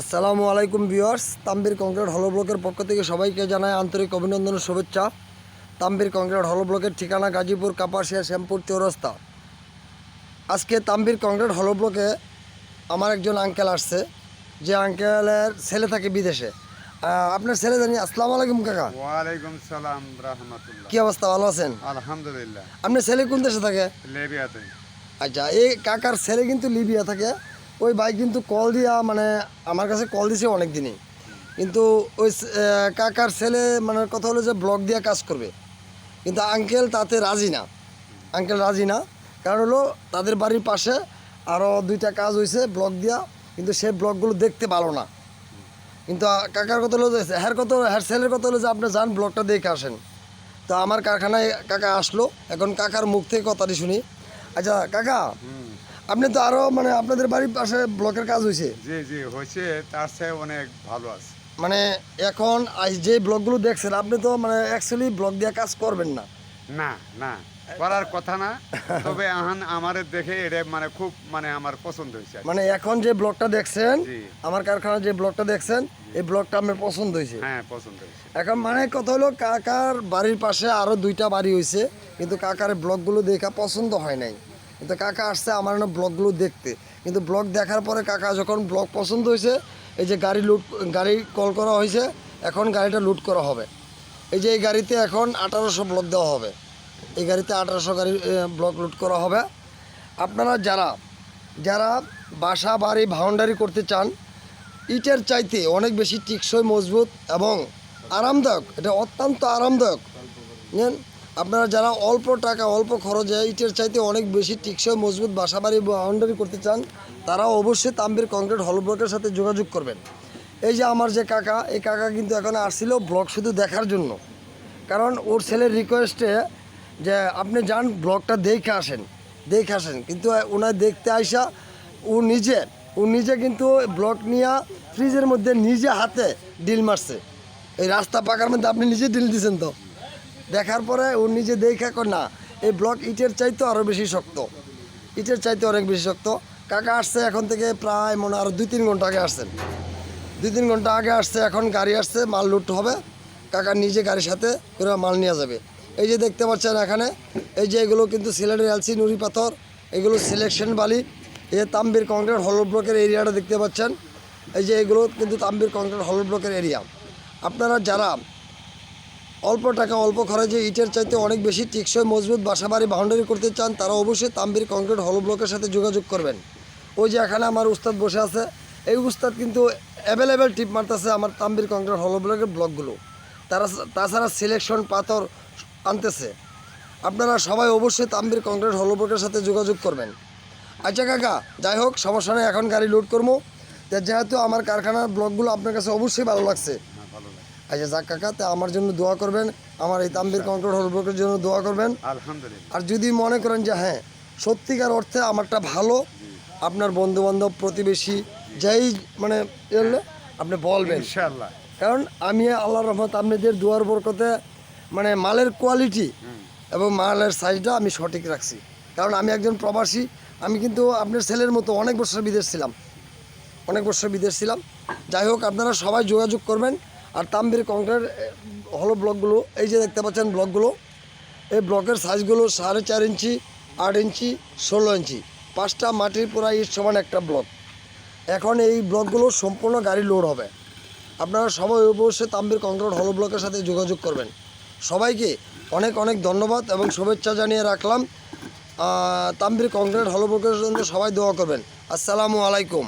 আসসালামু আলাইকুম viewers Tambir concrete হলো ব্লকের পক্ষ থেকে সবাইকে জানায় আন্তরিক অভিনন্দন ও শুভেচ্ছা। তাম্বির কংক্রিট হলো ব্লকের ঠিকানা গাজীপুর কাপাসিয়া শ্যামপুর চৌরাস্তা। আজকে তাম্বির কংক্রিট হলো ব্লকে আমার একজন আঙ্কেল আসছে। যে আঙ্কেলের ছেলে থাকে বিদেশে। আপনার ছেলে জানি আসসালামু আলাইকুম কাকা। ওয়ালাইকুম সালাম রহমতুল্লাহ। কি অবস্থা ভালো আছেন? আলহামদুলিল্লাহ। আপনার ছেলে কোন দেশে থাকে? লেবিয়াতে। আচ্ছা এই কাকার ছেলে কিন্তু লিবিয়া থাকে। ওই বাইক কিন্তু কল দিয়া মানে আমার কাছে কল দিছে অনেক দিনই কিন্তু ওই কাকার ছেলে মানে কথা হলো যে ব্লক দিয়ে কাজ করবে। কিন্তু আঙ্কেল তাতে রাজি না। আঙ্কেল রাজি না। কারণ হলো তাদের বাড়ির পাশে আরও দুইটা কাজ হয়েছে ব্লক দিয়া, কিন্তু সে ব্লকগুলো দেখতে ভালো না। কিন্তু কাকার কথা হলো যে, হ্যার কত হ্যার ছেলের কথা হলো যে, আপনি যান ব্লকটা দেখে আসেন। তো আমার কারখানায় কাকা আসলো। এখন কাকার মুখ থেকে কথাটি শুনি। আচ্ছা কাকা আপনি তো আরও মানে আপনাদের বাড়ির পাশে ব্লকের কাজ হয়েছে জি জি হয়েছে তার চেয়ে অনেক ভালো আছে। মানে এখন যে ব্লকগুলো দেখছেন আপনি তো মানে অ্যাকচুয়ালি ব্লক দিয়ে কাজ করবেন না। না না করার কথা না তবে এখন আমার দেখে এটা মানে খুব মানে আমার পছন্দ হয়েছে মানে এখন যে ব্লকটা দেখছেন আমার কারখানার যে ব্লকটা দেখছেন এই ব্লকটা আমার পছন্দ হয়েছে হ্যাঁ পছন্দ হয়েছে এখন মানে কথা হলো কাকার বাড়ির পাশে আরও দুইটা বাড়ি হয়েছে কিন্তু কাকার ব্লকগুলো দেখা পছন্দ হয় নাই। কিন্তু কাকা আসছে আমার না ব্লকগুলো দেখতে। কিন্তু ব্লগ দেখার পরে কাকা যখন ব্লগ পছন্দ হয়েছে, এই যে গাড়ি লুট, গাড়ি কল করা হয়েছে, এখন গাড়িটা লুট করা হবে। এই যে এই গাড়িতে এখন আঠারোশো ব্লক দেওয়া হবে। এই গাড়িতে আঠারোশো গাড়ি ব্লক লুট করা হবে। আপনারা যারা যারা বাসা, বাড়ি বাউন্ডারি করতে চান, ইটের চাইতে অনেক বেশি টিকসই, মজবুত এবং আরামদায়ক, এটা অত্যন্ত আরামদায়ক আপনারা যারা অল্প টাকা, অল্প খরচে ইটের চাইতে অনেক বেশি টিকসই, মজবুত বাসা বাড়ি বাউন্ডারি করতে চান, তারা অবশ্যই তাম্বির কংক্রিট হল ব্লকের সাথে যোগাযোগ করবেন। এই যে আমার যে কাকা, এই কাকা কিন্তু এখন আসছিল ব্লক শুধু দেখার জন্য। কারণ ওর ছেলের রিকোয়েস্টে যে আপনি যান ব্লগটা দেখে আসেন দেখে আসেন। কিন্তু ওনার দেখতে আইসা ও নিজে ও নিজে কিন্তু ব্লক নিয়ে ফ্রিজের মধ্যে নিজে হাতে ডিল মারছে। এই রাস্তা পাকার মধ্যে আপনি নিজে ডিল দিয়েছেন তো? দেখার পরে ও নিজে দেখে কর না, এই ব্লক ইটের চাইতে আরও বেশি শক্ত। ইটের চাইতে অনেক বেশি শক্ত। কাকা আসছে এখন থেকে প্রায় মনে আরও দুই তিন ঘণ্টা আগে আসছেন। দুই তিন ঘণ্টা আগে আসছে, এখন গাড়ি আসছে, মাল লুট হবে। কাকা নিজে গাড়ির সাথে করে মাল নিয়ে যাবে। এই যে দেখতে পাচ্ছেন এখানে, এই যে এগুলো কিন্তু সিলেটের এলসি নুড়ি পাথর, এগুলো সিলেকশন বালি। এই যে তাম্বির কংক্রিট হল ব্লকের এরিয়াটা দেখতে পাচ্ছেন। এই যে এগুলো কিন্তু তাম্বির কংক্রিট হল ব্লকের এরিয়া। আপনারা যারা অল্প টাকা, অল্প খরচে ইটের চাইতে অনেক বেশি টিকসই মজবুত বাসাবাড়ি বাউন্ডারি করতে চান, তারা অবশ্যই তাম্বির, কংক্রিট, হল ব্লকের সাথে যোগাযোগ করবেন। ওই যে এখানে আমার উস্তাদ বসে আছে, এই উস্তাদ কিন্তু অ্যাভেলেবেল টিপ মারতেছে আমার তাম্বির, কংক্রিট, হল ব্লকের ব্লকগুলো। তারা তাছাড়া সিলেকশন পাথর আনতেছে। আপনারা সবাই অবশ্যই তাম্বির, কংক্রিট, হল ব্লকের সাথে যোগাযোগ করবেন। আচ্ছা কাকা, যাই হোক, সমস্যা নেই, এখন গাড়ি লোড করব। যেহেতু আমার কারখানার ব্লকগুলো আপনার কাছে অবশ্যই ভালো লাগছে আচ্ছা যাক কাকা তা আমার জন্য দোয়া করবেন আমার এই তাম্বির কংক্রিট হল ব্লকের জন্য দোয়া করবেন। আলহামদুলিল্লাহ। আর যদি মনে করেন যে হ্যাঁ সত্যিকার অর্থে আমারটা ভালো আপনার বন্ধু বান্ধব প্রতিবেশী যেই মানে আপনি বলবেন। ইনশাআল্লাহ। কারণ আমি আল্লাহ রহমত আপনাদের দুয়ার বরকতে মানে মালের কোয়ালিটি এবং মালের সাইজটা আমি সঠিক রাখছি। কারণ আমি একজন প্রবাসী আমি কিন্তু আপনার ছেলের মতো অনেক বছর বিদেশ ছিলাম। অনেক বছর বিদেশ ছিলাম। যাই হোক আপনারা সবাই যোগাযোগ করবেন। আর তাম্বির কংক্রিট হলো ব্লকগুলো, এই যে দেখতে পাচ্ছেন ব্লকগুলো, এই ব্লকের সাইজগুলো সাড়ে চার ইঞ্চি, আট ইঞ্চি, ষোলো ইঞ্চি। পাঁচটা মাটির পুরা ইট সমান একটা ব্লক। এখন এই ব্লকগুলো সম্পূর্ণ গাড়ি লোড হবে। আপনারা সবাই অবশ্যই তাম্বির কংক্রিট হলো ব্লকের সাথে যোগাযোগ করবেন। সবাইকে অনেক অনেক ধন্যবাদ এবং শুভেচ্ছা জানিয়ে রাখলাম। তাম্বির কংক্রিট হলো ব্লকের জন্য সবাই দোয়া করবেন। আসসালামু আলাইকুম।